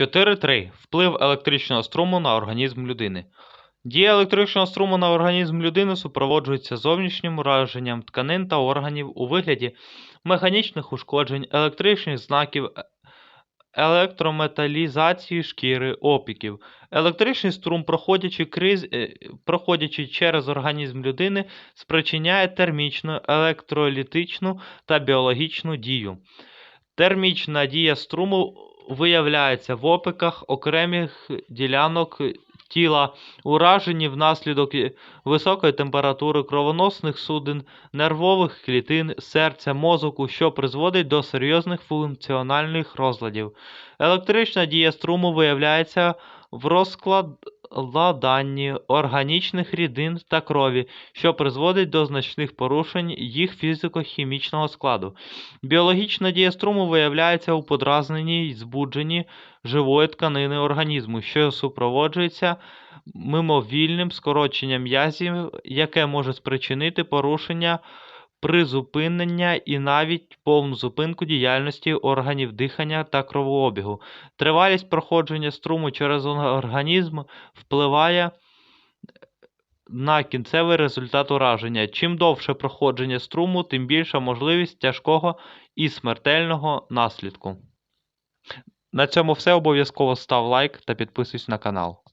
4.3. Вплив електричного струму на організм людини. Дія електричного струму на організм людини супроводжується зовнішнім ураженням тканин та органів у вигляді механічних ушкоджень, електричних знаків, е- електрометалізації шкіри, опіків. Електричний струм, проходячи, криз... е, проходячи через організм людини, спричиняє термічну, електролітичну та біологічну дію. Термічна дія струму виявляється в опіках окремих ділянок тіла, уражені внаслідок високої температури кровоносних судин, нервових клітин, серця, мозоку, що призводить до серйозних функціональних розладів. Електрична дія струму виявляється в розкладанні органічних рідин та крові, що призводить до значних порушень їх фізико-хімічного складу. Біологічна дія струму виявляється у подразненні й збудженні живої тканини організму, що супроводжується мимовільним скороченням м'язів, яке може спричинити порушення призупинення і навіть повну зупинку діяльності органів дихання та кровообігу. Тривалість проходження струму через організм впливає на кінцевий результат ураження. Чим довше проходження струму, тим більша можливість тяжкого і смертельного наслідку. На цьому все. Обов'язково став лайк та підписуйся на канал.